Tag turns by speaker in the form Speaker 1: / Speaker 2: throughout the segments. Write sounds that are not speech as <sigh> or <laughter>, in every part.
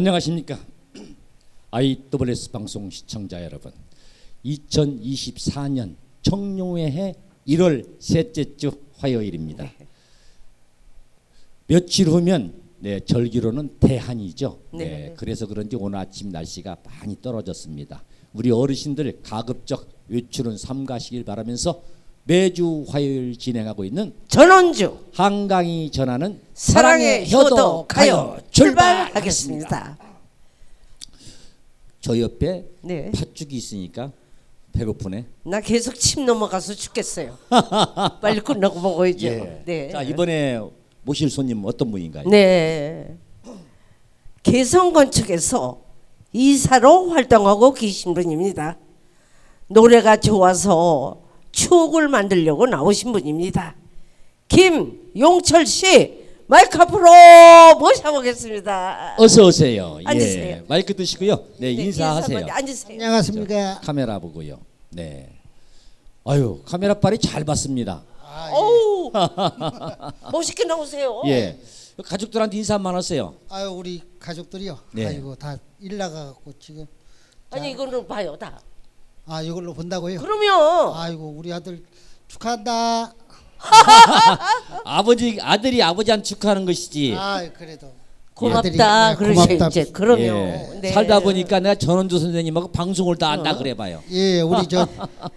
Speaker 1: 안녕하십니까? <clears throat> IWS 방송 시청자 여러분. 2024년 청룡회해 1월 셋째 주 화요일입니다. 며칠 후면 네, 절기로는 대한이죠. 네,
Speaker 2: 네.
Speaker 1: 그래서 그런지 오늘 아침 날씨가 많이 떨어졌습니다. 우리 어르신들 가급적 외출은 삼가시길 바라면서 매주 화요일 진행하고 있는
Speaker 2: 전원주
Speaker 1: 한강이 전하는
Speaker 2: 사랑의 효도 가요 출발하겠습니다.
Speaker 1: 저 옆에
Speaker 2: 네,
Speaker 1: 팥죽이 있으니까 배고프네.
Speaker 2: 나 계속 침 넘어가서 죽겠어요. <laughs> 빨리 끝나고 먹어야죠. 네.
Speaker 1: 예. 자 이번에 모실 손님 어떤 분인가요?
Speaker 2: 네. 개성건축에서 이사로 활동하고 계신 분입니다. 노래가 좋아서 추억을 만들려고 나오신 분입니다. 김용철 씨 마이크 앞으로 모셔보겠습니다.
Speaker 1: 어서 오세요.
Speaker 2: 앉으세요.
Speaker 1: 예. 마이크 드시고요. 네,
Speaker 2: 네,
Speaker 1: 인사하세요.
Speaker 2: 인사 먼저 앉으세요.
Speaker 3: 안녕하십니까.
Speaker 1: 카메라 보고요. 네. 아유 카메라 빨이 잘 봤습니다.
Speaker 2: 어우 <laughs> 멋있게 나오세요.
Speaker 1: 예. 가족들한테 인사 한번 하세요.
Speaker 3: 아유 우리 가족들이요.
Speaker 1: 네.
Speaker 3: 아이고 다 일 나가갖고 지금
Speaker 2: 아니 이거는 봐요 다.
Speaker 3: 아 이걸로 본다고요.
Speaker 2: 그러면
Speaker 3: 아이고 우리 아들 축하한다. <laughs>
Speaker 1: 아버지 아들이 아버지한테 축하하는 것이지.
Speaker 3: 아 그래도
Speaker 2: 고맙다
Speaker 3: 아들이, 네,
Speaker 2: 그러셔
Speaker 3: 고맙다.
Speaker 2: 이제 그러면
Speaker 1: 예.
Speaker 2: 네.
Speaker 1: 살다 보니까 내가 전원주 선생님하고 방송을 다 안다 그래봐요.
Speaker 3: 예 우리 저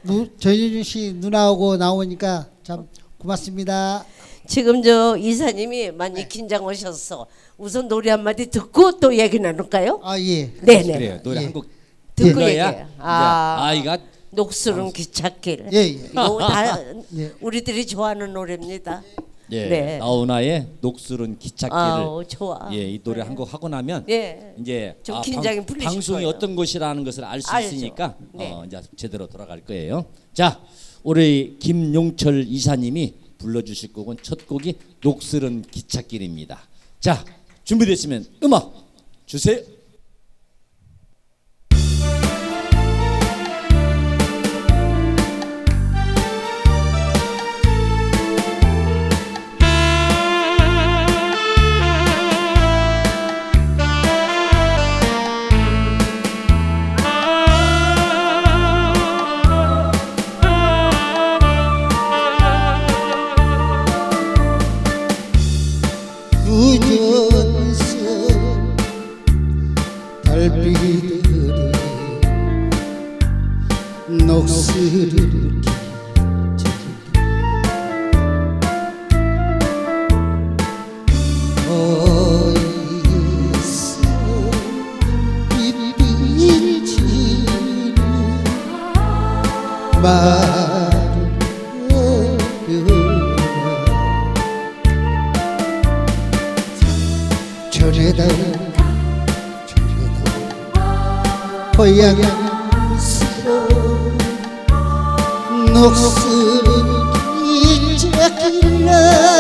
Speaker 3: 누, 전윤주 씨 누나하고 나오니까 참 고맙습니다.
Speaker 2: 지금 저 이사님이 많이 긴장하셔서 우선 노래 한 마디 듣고 또 얘기 나눌까요?
Speaker 3: 아 예.
Speaker 2: 네네.
Speaker 1: 그래요. 노래
Speaker 3: 예.
Speaker 1: 한곡
Speaker 2: 듣고
Speaker 1: 불러야
Speaker 2: 얘기해요. 아.
Speaker 1: 아. 아이가
Speaker 2: 녹슬은 기찻길.
Speaker 3: 예, 예.
Speaker 2: 이거 <laughs> 다 <laughs>
Speaker 3: 예.
Speaker 2: 우리들이 좋아하는 노래입니다.
Speaker 1: 예,
Speaker 2: 네.
Speaker 1: 나훈아의 녹슬은 기찻길을
Speaker 2: 아우 좋아.
Speaker 1: 예, 이 노래 한 곡 하고 나면
Speaker 2: 예.
Speaker 1: 이제
Speaker 2: 좀
Speaker 1: 아,
Speaker 2: 긴장이
Speaker 1: 방,
Speaker 2: 풀리실
Speaker 1: 방송이
Speaker 2: 거예요.
Speaker 1: 어떤 것이라는 것을 알 수
Speaker 2: 알죠.
Speaker 1: 있으니까
Speaker 2: 네.
Speaker 1: 어, 이제 제대로 돌아갈 거예요. 자, 우리 김용철 이사님이 불러주실 곡은 첫 곡이 녹슬은 기찻길입니다. 자, 준비됐으면 음악 주세요.
Speaker 3: 마른 저래다 저래다 고향에서 녹슬은 기적이나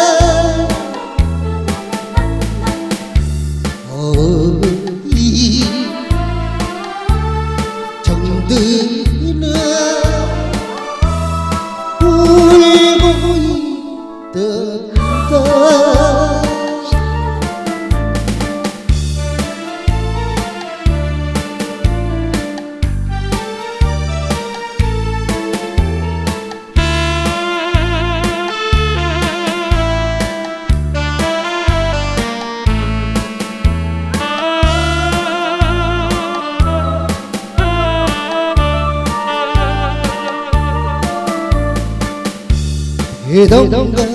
Speaker 3: 대동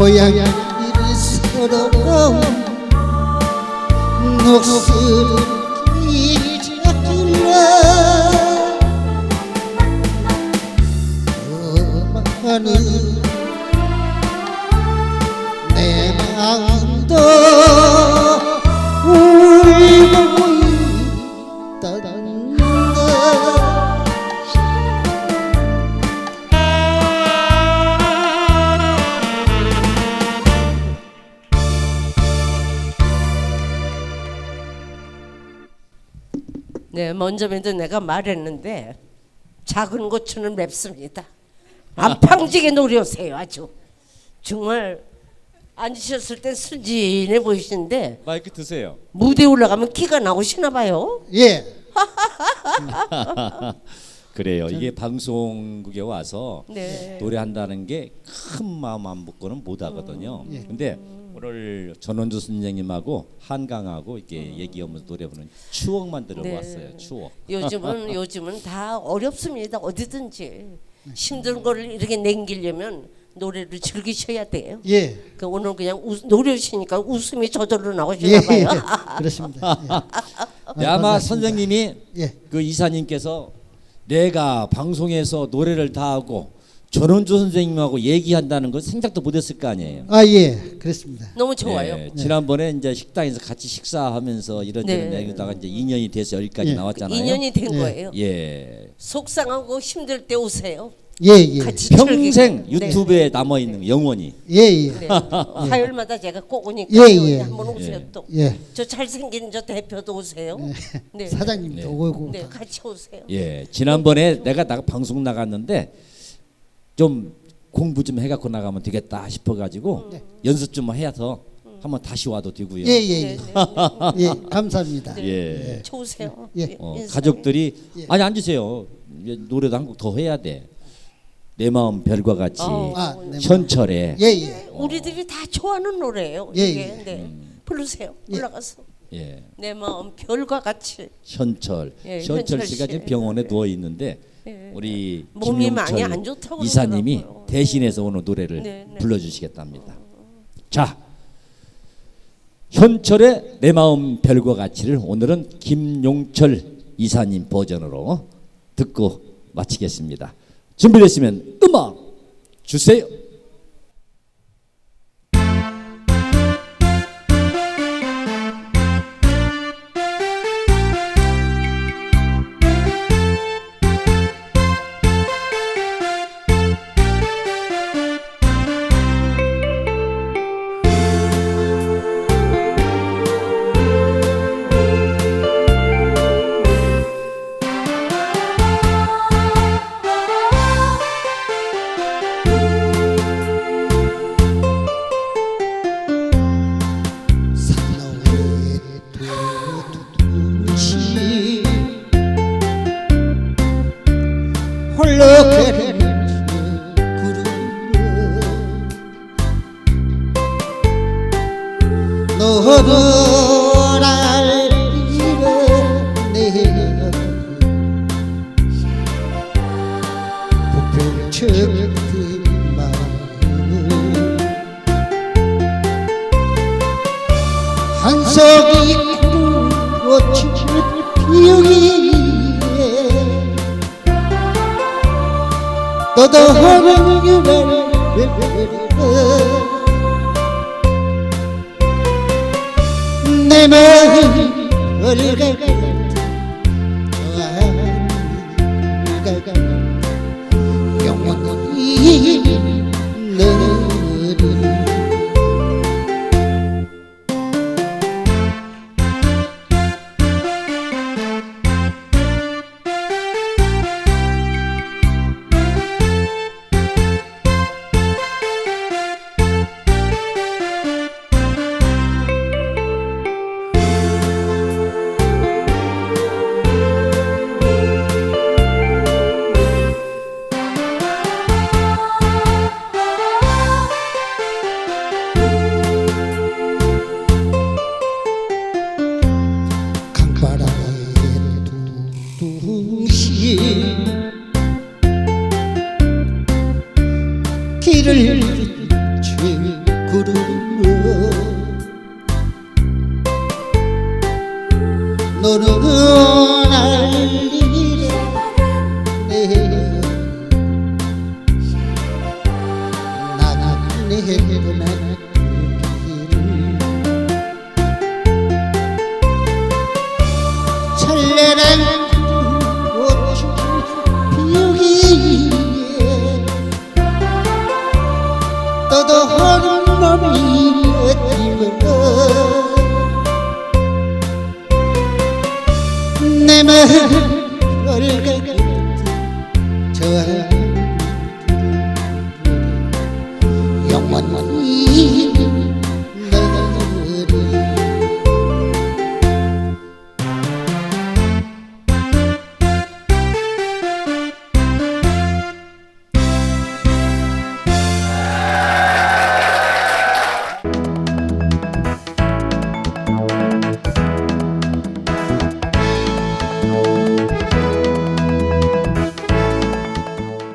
Speaker 3: 고향이 서러워 녹슬은 기적이나 많은
Speaker 2: 먼저 먼저 내가 말했는데 작은 고추는 맵습니다. 안팡지게 노려오세요, 아주. 정말 앉으셨을 때 순진해 보이시는데
Speaker 1: 마이크 드세요.
Speaker 2: 무대 에 올라가면 키가 나오시나 봐요.
Speaker 3: 예. <laughs>
Speaker 1: 그래요. 이게 방송국에 와서
Speaker 2: 네.
Speaker 1: 노래한다는 게 큰 마음 안 먹고는 못 하거든요.
Speaker 2: 음.
Speaker 1: 근데 오늘 전원주 선생님하고 한강하고 이렇게 얘기하면서 노래 부르는 추억만 들어봤어요.
Speaker 2: 네.
Speaker 1: 추억.
Speaker 2: 요즘은 <laughs> 요즘은 다 어렵습니다. 어디든지 힘든 거를 이렇게 냉기려면 노래를 즐기셔야 돼요.
Speaker 3: 예.
Speaker 2: 그 오늘 그냥 우, 노래시니까 웃음이 저절로
Speaker 3: 예.
Speaker 2: 나오시나 봐요.
Speaker 3: 그렇습니다. <laughs>
Speaker 1: 네,
Speaker 3: 예.
Speaker 1: 아마
Speaker 3: 반갑습니다.
Speaker 1: 선생님이
Speaker 3: 예.
Speaker 1: 그 이사님께서 내가 방송에서 노래를 다 하고 전원주 선생님하고 얘기한다는 건 생각도 못했을 거 아니에요.
Speaker 3: 아 예. 그렇습니다.
Speaker 2: 너무 좋아요.
Speaker 1: 예, 지난번에 이제 식당에서 같이 식사하면서 이런저런
Speaker 2: 네.
Speaker 1: 얘기다가 이제 인연이 돼서 여기까지
Speaker 3: 예.
Speaker 1: 나왔잖아요.
Speaker 2: 인연이 된
Speaker 3: 예.
Speaker 2: 거예요.
Speaker 1: 예.
Speaker 2: 속상하고 힘들 때 오세요.
Speaker 3: 예 예.
Speaker 2: 같이
Speaker 1: 평생
Speaker 2: 즐기고. 네.
Speaker 1: 유튜브에 남아 있는 영원히.
Speaker 3: 예 예.
Speaker 2: 네. 화요일마다 제가 꼭 오니까
Speaker 3: 예, 예.
Speaker 2: 한번 오세요
Speaker 1: 예.
Speaker 2: 또.
Speaker 3: 예.
Speaker 2: 저 잘생긴 저 대표도 오세요. 네.
Speaker 3: 사장님도
Speaker 1: 네.
Speaker 3: 오고.
Speaker 2: 네, 같이 오세요.
Speaker 1: 예. 지난번에 내가 나 방송 나갔는데 좀 공부 좀 해갖고 나가면 되겠다 싶어가지고 연습 좀 해서 한번 다시 와도 되고요.
Speaker 3: 예 예.
Speaker 2: 네,
Speaker 3: 예.
Speaker 2: 네,
Speaker 3: 예. 감사합니다.
Speaker 2: 네.
Speaker 1: 예.
Speaker 2: 좋으세요.
Speaker 3: 예.
Speaker 1: 어,
Speaker 2: 인사해.
Speaker 1: 가족들이
Speaker 3: 예.
Speaker 1: 아니 앉으세요. 이제 노래도 한 곡 더 해야 돼. 내 마음 별과 같이
Speaker 2: 어.
Speaker 3: 아, 네.
Speaker 1: 현철의
Speaker 3: 예 예.
Speaker 2: 우리들이 다 좋아하는 노래예요.
Speaker 3: 예,
Speaker 2: 이게
Speaker 3: 예.
Speaker 2: 네. 부르세요. 올라가서
Speaker 1: 예.
Speaker 2: 내 마음 별과 같이
Speaker 1: 현철
Speaker 2: 예,
Speaker 1: 현철
Speaker 2: 현철
Speaker 1: 씨가
Speaker 2: 씨.
Speaker 1: 지금 병원에 누워 있는데
Speaker 2: 예.
Speaker 1: 우리
Speaker 2: 몸이 많이
Speaker 1: 김용철
Speaker 2: 안 좋다고
Speaker 1: 이사님이
Speaker 2: 그러더라고요.
Speaker 1: 대신해서 오늘 노래를
Speaker 2: 네, 네.
Speaker 1: 불러주시겠답니다. 자 현철의 내 마음 별과 같이를 오늘은 김용철 이사님 버전으로 듣고 마치겠습니다. 준비됐으면 음악 주세요.
Speaker 3: 그리는 구름 너를 알리는 내 복병척든 마음을 한석이 꽃을 피우기 떠도는 유별을 내 마음을 가가 떠도는 맘이 어디면 내 마음을 저